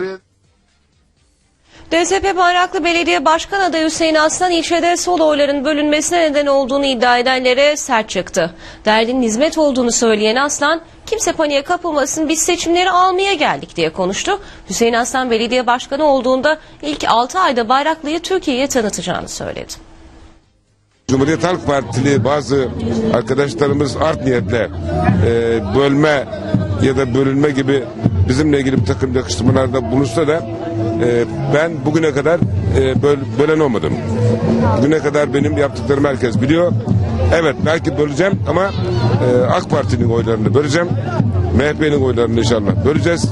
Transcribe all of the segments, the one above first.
verin. DSP Bayraklı Belediye Başkan adayı Hüseyin Aslan ilçede sol oyların bölünmesine neden olduğunu iddia edenlere sert çıktı. Derdinin hizmet olduğunu söyleyen Aslan, kimse paniğe kapılmasın biz seçimleri almaya geldik diye konuştu. Hüseyin Aslan belediye başkanı olduğunda ilk 6 ayda Bayraklı'yı Türkiye'ye tanıtacağını söyledi. Cumhuriyet Halk Partili bazı arkadaşlarımız art niyetle e, bölme ya da bölünme gibi bizimle ilgili bir takım yakıştırmalarda bulunsa da e, ben bugüne kadar e, böl, bölen olmadım. Bugüne kadar benim yaptıklarımı herkes biliyor. Evet belki böleceğim ama e, AK Parti'nin oylarını böleceğim. MHP'nin oylarını inşallah böleceğiz.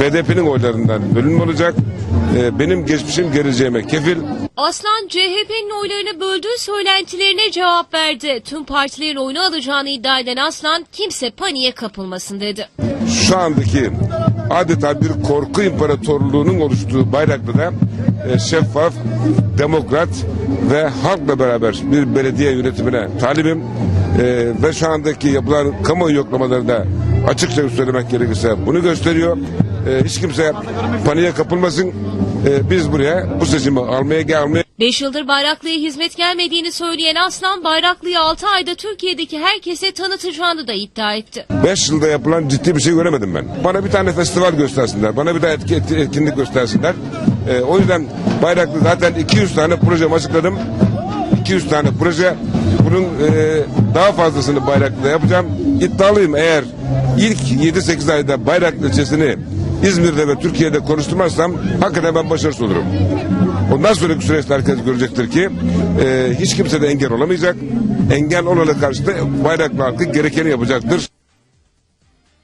BDP'nin oylarından bölünme olacak. E, benim geçmişim geleceğime kefil. Aslan CHP'nin oylarını böldüğü söylentilerine cevap verdi. Tüm partilerin oyunu alacağını iddia eden Aslan kimse paniğe kapılmasın dedi. şu andaki adeta bir korku imparatorluğunun oluştuğu Bayraklı'da e, şeffaf, demokrat ve halkla beraber bir belediye yönetimine talibim. E, ve şu andaki yapılan kamuoyu yoklamaları da açıkça söylemek gerekirse bunu gösteriyor. E, hiç kimse paniğe kapılmasın. E, biz buraya bu seçimi almaya gelmeye 5 yıldır Bayraklı'ya hizmet gelmediğini söyleyen Aslan Bayraklı'yı 6 ayda Türkiye'deki herkese tanıtacağını da iddia etti. 5 yılda yapılan ciddi bir şey göremedim ben. Bana bir tane festival göstersinler. Bana bir tane etki, etki- etkinlik göstersinler. Ee, o yüzden Bayraklı zaten 200 tane projemi açıkladım. 200 tane proje. Bunun e, daha fazlasını Bayraklı'da yapacağım. İddialıyım eğer ilk 7-8 ayda Bayraklı ilçesini İzmir'de ve Türkiye'de konuşturmazsam hakikaten ben başarısız olurum. Ondan sonraki süreçte herkes görecektir ki e, hiç kimse de engel olamayacak. Engel olana karşı da Bayraklı halkı gerekeni yapacaktır.